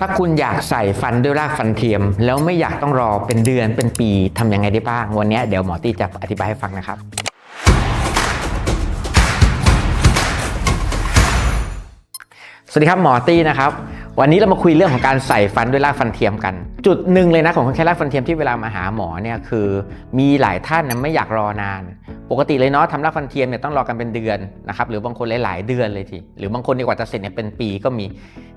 ถ้าคุณอยากใส่ฟันด้วยรากฟันเทียม แล้วไม่อยากต้องรอเป็นเดือนเป็นปีทำยังไงได้บ้าง วันนี้เดี๋ยวหมอตี้จะอธิบายให้ฟังนะครับสวัสดีครับหมอตี้นะครับ วันนี้เรามาคุยเรื่องของการใส่ฟันด้วยรากฟันเทียมกัน จุดหนึ่งเลยนะของคนไข้รากฟันเทียมที่เวลามาหาหมอเนี่ยคือ มีหลายท่านนะไม่อยากรอนาน ปกติเลยเนาะทำรากฟันเทียมเนี่ยต้องรอกันเป็นเดือนนะครับหรือบางคนหลายๆเดือนเลยทีหรือบางคนดีกว่าจะเสร็จเนี่ยเป็นปีก็มี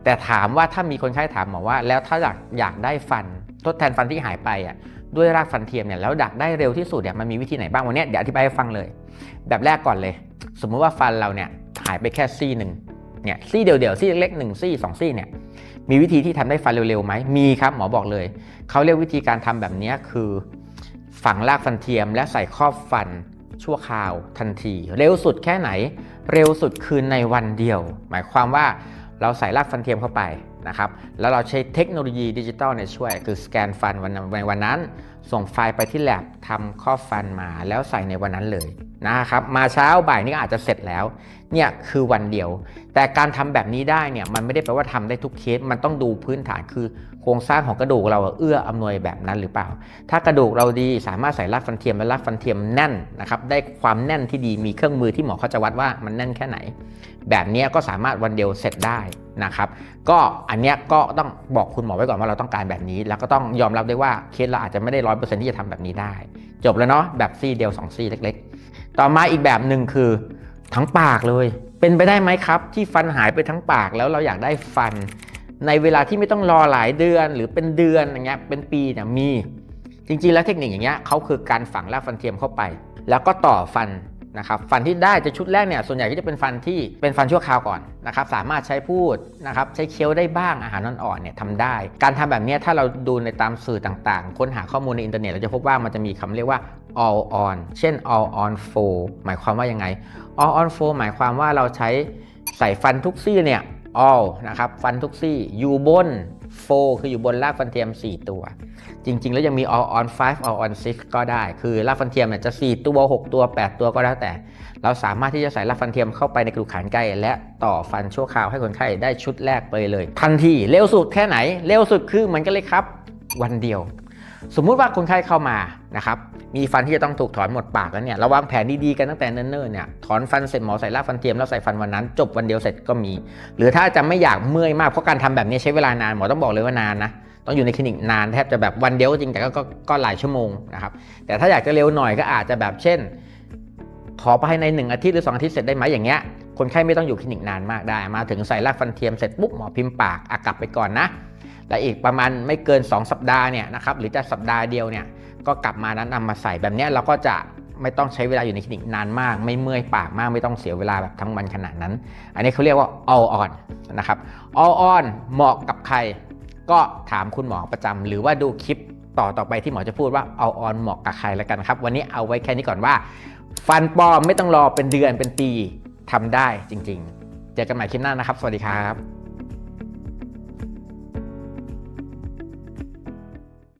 แต่ถามว่าถ้ามีคนไข้ถามหมอว่า แล้วถ้าอยากอยากได้ฟัน ทดแทนฟันที่หายไปอะด้วยรากฟันเทียมเนี่ยแล้วดักได้เร็วที่สุดเนี่ยมันมีวิธีไหนบ้างวันนี้เดี๋ยวอธิบายให้ฟังเลย แบบแรกก่อนเลย สมมุติว่าฟันเราเนี่ยหายไปแค่ซี่หนึ่งเนี่ยซี่เดียวๆซี่เล็กๆหนึ่งซี่สองซี่เนี่ย มีวิธีที่ทำได้ฟันเร็วๆไหมมีครับหมอบอกเลย เขาเรียกวิธีการทำแบบนี้คือ ฝังรากฟันเทียมและใส่ครอบฟันชั่วคราวทันที เร็วสุดแค่ไหน เร็วสุดคือในวันเดียว หมายความว่าเราใส่รากฟันเทียมเข้าไป นะครับ แล้วเราใช้เทคโนโลยีดิจิตอลเนี่ยช่วย คือสแกนฟันวันในวันนั้น ส่งไฟล์ไปที่แลบทำครอฟันมาแล้วใส่ในวันนั้นเลยนะครับ มาเช้าบ่ายนี่อาจจะเสร็จแล้ว เนี่ยคือวันเดียว แต่การทำแบบนี้ได้เนี่ยมันไม่ได้แปลว่าทำได้ทุกเคส มันต้องดูพื้นฐานคือโครงสร้างของกระดูกเราเอื้ออำนวยแบบนั้นหรือเปล่า ถ้ากระดูกเราดีสามารถใส่รากฟันเทียมและรากฟันเทียมแน่นนะครับ ได้ความแน่นที่ดีมีเครื่องมือที่หมอเขาจะวัดว่ามันแน่นแค่ไหน แบบนี้ก็สามารถวันเดียวเสร็จได้นะครับก็อันเนี้ยก็ต้องบอกคุณหมอไว้ก่อนว่าเราต้องการแบบนี้ แล้วก็ต้องยอมรับได้ว่าเคสเราอาจจะไม่ได้ร้อยเปอร์เซ็นที่จะทำแบบนี้ได้ จบแล้วเนาะแบบซี่เดียว2ซี่เล็ก ๆ ต่อมาอีกแบบหนึ่งคือทั้งปากเลย เป็นไปได้ไหมครับ ที่ฟันหายไปทั้งปากแล้วเราอยากได้ฟัน ในเวลาที่ไม่ต้องรอหลายเดือนหรือเป็นเดือนอย่างเงี้ยเป็นปีเนี่ยมี จริงๆแล้วเทคนิคอย่างเงี้ยเขาคือการฝังรากฟันเทียมเข้าไป แล้วก็ต่อฟัน นะครับฟันที่ได้จะชุดแรกเนี่ยส่วนใหญ่ก็จะเป็นฟันที่เป็นฟันชั่วคราวก่อนนะครับสามารถใช้พูดนะครับใช้เคี้ยวได้บ้างอาหารอ่อนๆเนี่ยทำได้ การทำแบบนี้ถ้าเราดูในตามสื่อต่างๆ ค้นหาข้อมูลในอินเทอร์เน็ตเราจะพบว่ามันจะมีคำเรียกว่า all on เช่น all on four หมายความว่ายังไง all on four หมายความว่าเราใช้ใส่ฟันทุกซี่เนี่ย all นะครับ ฟันทุกซี่ อยู่บน four คืออยู่บนรากฟันเทียม 4 ตัว จริง ๆ แล้วยังมี all on 5 all on 6 ก็ได้ คือรากฟันเทียมเนี่ยจะ 4 ตัว 6 ตัว 8 ตัวก็แล้วแต่ เราสามารถที่จะใส่รากฟันเทียมเข้าไปในกระดูกขานไกลและต่อฟันชั่วคราวให้คนไข้ได้ชุดแรกไปเลย ทันที เร็วสุดแค่ไหน เร็วสุดคือเหมือนกันเลยครับ วันเดียว สมมุติว่าคนไข้เข้ามานะครับมีฟันที่จะต้องถูกถอนหมดปากแล้วเนี่ยระวางแผนดีๆกันตั้งแต่เนิ่นๆเนี่ยถอนฟันเสร็จหมอใส่รากฟันเทียมแล้วใส่ฟันวันนั้น จบวันเดียวเสร็จก็มี หรือถ้าจะไม่อยากเมื่อยมากเพราะการทำแบบนี้ใช้เวลานานหมอต้องบอกเลยว่านานนะต้องอยู่ในคลินิกนานแทบจะแบบวันเดียวจริงแต่ก็ก็ก็หลายชั่วโมงนะครับแต่ถ้าอยากจะเร็วหน่อยก็อาจจะแบบเช่น ขอภายในหนึ่งอาทิตย์หรือสองอาทิตย์เสร็จได้ไหมอย่างเงี้ยคนไข้ไม่ต้องอยู่คลินิกนานมากได้ มาถึงใส่รากฟันเทียมเสร็จปุ๊บหมอพิมพ์ปากอากลับไปก่อนนะ และอีกประมาณไม่เกิน 2 สัปดาห์เนี่ยนะครับหรือจะสัปดาห์เดียวเนี่ยก็กลับมานั้นนำมาใส่แบบนี้เราก็จะไม่ต้องใช้เวลาอยู่ในคลินิกนานมาก ไม่เมื่อยปากมากไม่ต้องเสียเวลาแบบทั้งวันขนาดนั้น อันนี้เขาเรียกว่า all on นะครับ all on เหมาะกับใคร ก็ถามคุณหมอประจำหรือว่าดูคลิปต่อต่อไปที่หมอจะพูดว่า all on เหมาะกับใครแล้วกันครับ วันนี้เอาไว้แค่นี้ก่อนว่า ฟันปลอมไม่ต้องรอเป็นเดือนเป็นปีทำได้จริง ๆ เจอกันใหม่คลิปหน้านะครับ สวัสดีครับ